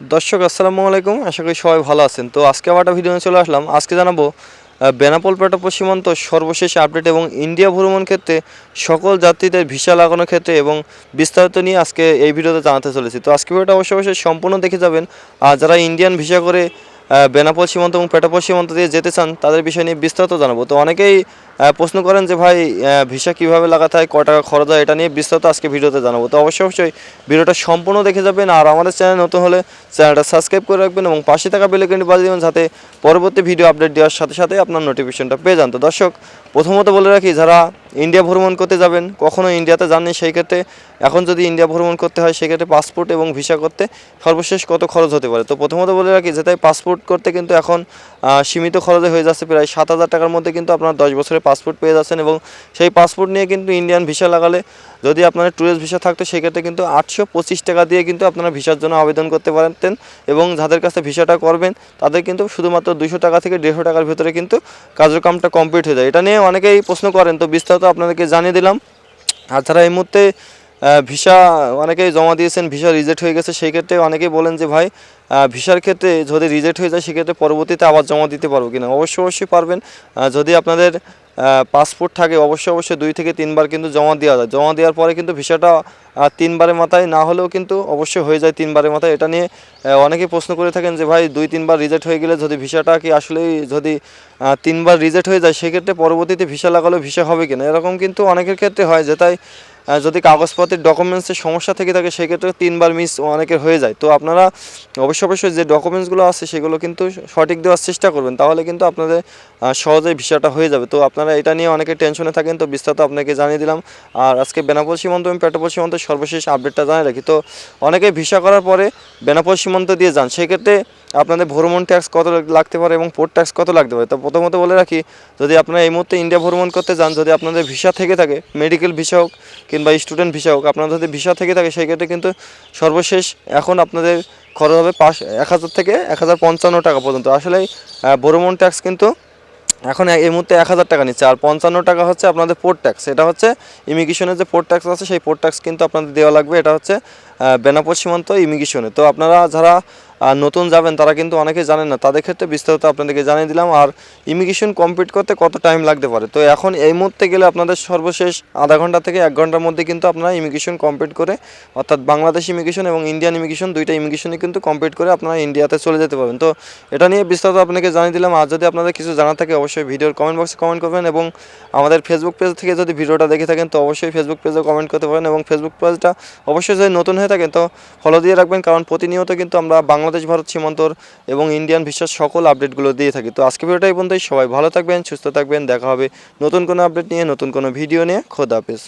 দর্শক, আসসালামু আলাইকুম। আশা করি সবাই ভালো আছেন। তো আজকে আবার একটা ভিডিও চলে আসলাম। আজকে জানাব বেনাপোল পেটা সীমান্ত সর্বশেষ আপডেট এবং ইন্ডিয়া ভ্রমণ ক্ষেত্রে সকল যাত্রীদের ভিসা লাগানোর ক্ষেত্রে এবং বিস্তারিত নিয়ে আজকে এই ভিডিওতে জানাতে চলেছি। তো আজকে ভিডিওটা অবশ্যই অবশ্যই সম্পূর্ণ দেখে যাবেন। আর যারা ইন্ডিয়ান ভিসা করে বেনাপোল সীমান্ত এবং পেটাপোল সীমান্ত দিয়ে যেতে চান, তাদের বিষয় নিয়ে বিস্তারিত জানাব। তো অনেকেই প্রশ্ন করেন যে ভাই ভিসা কীভাবে লাগাতে হয় ক টাকা খরচ হয়, এটা নিয়ে বিস্তারিত আজকে ভিডিওতে জানাব। তো অবশ্যই অবশ্যই ভিডিওটা সম্পূর্ণ দেখে যাবেন আর আমাদের চ্যানেল নতুন হলে চ্যানেলটা সাবস্ক্রাইব করে রাখবেন এবং পাশে থাকা বেলাইকনটি বাজিয়ে দেবেন যাতে পরবর্তী ভিডিও আপডেট দেওয়ার সাথে সাথে আপনার নোটিফিকেশনটা পেয়ে যান। তো দর্শক, প্রথমত বলে রাখি, যারা ইন্ডিয়া ভ্রমণ করতে যাবেন, কখনো ইন্ডিয়াতে যাননি, সেই ক্ষেত্রে এখন যদি ইন্ডিয়া ভ্রমণ করতে হয় সেক্ষেত্রে পাসপোর্ট এবং ভিসা করতে সর্বশেষ কত খরচ হতে পারে? তো প্রথমত বলে রাখি যে তাই পাসপোর্ট করতে কিন্তু এখন সীমিত খরচে হয়ে যাচ্ছে প্রায় সাত হাজার টাকার মধ্যে কিন্তু আপনার দশ বছরের পাসপোর্ট পেয়ে যাচ্ছেন এবং সেই পাসপোর্ট নিয়ে কিন্তু ইন্ডিয়ান ভিসা লাগালে যদি আপনার ট্যুরিস্ট ভিসা থাকতো, সেক্ষেত্রে কিন্তু আটশো পঁচিশ টাকা দিয়ে কিন্তু আপনারা ভিসার জন্য আবেদন করতে পারতেন এবং যাদের কাছে ভিসাটা করবেন, তাদের কিন্তু শুধুমাত্র দুশো টাকা থেকে দেড়শো টাকার ভিতরে কিন্তু কার্যক্রমটা কমপ্লিট হয়ে যায়। এটা নিয়ে অনেকেই প্রশ্ন করেন, তো বিস্তারিত আপনাদেরকে জানিয়ে দিলাম। আর এই মুহূর্তে ভিসা অনেকেই জমা দিয়েছেন ভিসা রিজেক্ট হয়ে গেছে সেই ক্ষেত্রে অনেকেই বলেন যে ভাই ভিসার ক্ষেত্রে যদি রিজেক্ট হয়ে যায়, সেক্ষেত্রে পরবর্তীতে আবার জমা দিতে পারব কিনা? অবশ্যই অবশ্যই পারবেন। যদি আপনাদের পাসপোর্ট থাকে অবশ্যই অবশ্যই দুই থেকে তিনবার কিন্তু জমা দেওয়া যায়। জমা দেওয়ার পরে কিন্তু ভিসাটা তিনবারের মাথায় না হলেও কিন্তু অবশ্যই হয়ে যায় তিনবারের মাথায়। এটা নিয়ে আহ, অনেকেই প্রশ্ন করে থাকেন যে ভাই দুই তিনবার রিজেক্ট হয়ে গেলে যদি ভিসাটা কি আসলেই যদি তিনবার রিজেক্ট হয়ে যায় সেক্ষেত্রে পরবর্তীতে ভিসা লাগালেও ভিসা হবে কিনা? এরকম কিন্তু অনেকের ক্ষেত্রে হয় যে তাই যদি কাগজপত্রের ডকুমেন্টসের সমস্যা থেকে থাকে সেক্ষেত্রে তিনবার মিস অনেকের হয়ে যায়। তো আপনারা অবশ্যই অবশ্যই যে ডকুমেন্টসগুলো আছে সেগুলো কিন্তু সঠিক দেওয়ার চেষ্টা করবেন। তাহলে কিন্তু আপনাদের সহজেই ভিসাটা হয়ে যাবে। তো আপনারা এটা নিয়ে অনেকে টেনশনে থাকেন, তো বিস্তারিত আপনাকে জানিয়ে দিলাম। আর আজকে বেনাপোল সীমান্ত এবং পেটাপোল সীমান্তের সর্বশেষ আপডেটটা জানিয়ে রাখি। তো অনেকে ভিসা করার পরে বেনাপোল সীমান্ত দিয়ে যান, সেক্ষেত্রে আপনাদের ভ্রমণ ট্যাক্স কত লাগতে পারে এবং পোর্ট ট্যাক্স কত লাগতে পারে? তো প্রথমত বলে রাখি, যদি আপনারা এই মুহূর্তে ইন্ডিয়া ভ্রমণ করতে যান, যদি আপনাদের ভিসা থেকে থাকে মেডিকেল ভিসা হোক কিংবা স্টুডেন্ট ভিসা হোক আপনাদের যদি ভিসা থেকে থাকে, সেক্ষেত্রে কিন্তু সর্বশেষ এখন আপনাদের খরচ হবে পাঁচ, এক হাজার থেকে এক হাজার পঞ্চান্ন টাকা পর্যন্ত। আসলে ভ্রমণ ট্যাক্স কিন্তু এখন এই মুহূর্তে এক হাজার টাকা নিচ্ছে। আর পঞ্চান্ন টাকা হচ্ছে আপনাদের পোর্ট ট্যাক্স এটা হচ্ছে ইমিগ্রেশনের যে পোর্ট ট্যাক্স আছে সেই পোর্ট ট্যাক্স কিন্তু আপনাদের দেওয়া লাগবে। এটা হচ্ছে আহ, বেনাপোল সীমান্ত ইমিগ্রেশনে তো আপনারা যারা নতুন যাবেন, তারা কিন্তু অনেকে জানেন না। তাদের ক্ষেত্রে বিস্তারিত আপনাদেরকে জানিয়ে দিলাম। আর ইমিগ্রেশন কমপ্লিট করতে কত টাইম লাগতে পারে? তো এখন এই মুহূর্তে গেলে আপনাদের সর্বশেষ আধা ঘণ্টা থেকে এক ঘণ্টার মধ্যে কিন্তু আপনারা ইমিগ্রেশন কমপ্লিট করে, অর্থাৎ বাংলাদেশ ইমিগ্রেশন এবং ইন্ডিয়ান ইমিগ্রেশন দুইটা ইমিগ্রেশনে কিন্তু কমপ্লিট করে আপনারা ইন্ডিয়াতে চলে যেতে পারবেন। তো এটা নিয়ে বিস্তারিত আপনাকে জানিয়ে দিলাম। আর যদি আপনাদের কিছু জানা থাকে, অবশ্যই ভিডিওর কমেন্ট বক্সে কমেন্ট করবেন এবং আমাদের ফেসবুক পেজ থেকে যদি ভিডিওটা দেখে থাকেন, তো অবশ্যই ফেসবুক পেজে কমেন্ট করতে পারেন এবং ফেসবুক পেজটা অবশ্যই যদি নতুন হয়ে থাকেন, তো ফলো দিয়ে রাখবেন। কারণ প্রতিনিয়ত কিন্তু আমরা বাংলাদেশ, ভারত সীমান্তর এবং ইন্ডিয়ান ভিসার সকল আপডেটগুলো দিয়ে থাকি। তো আজকে ভিডিওটাই বন্ধু সবাই ভালো থাকবেন, সুস্থ থাকবেন। দেখা হবে নতুন কোনো আপডেট নিয়ে, নতুন কোনো ভিডিও নিয়ে। খোদা হাফেজ।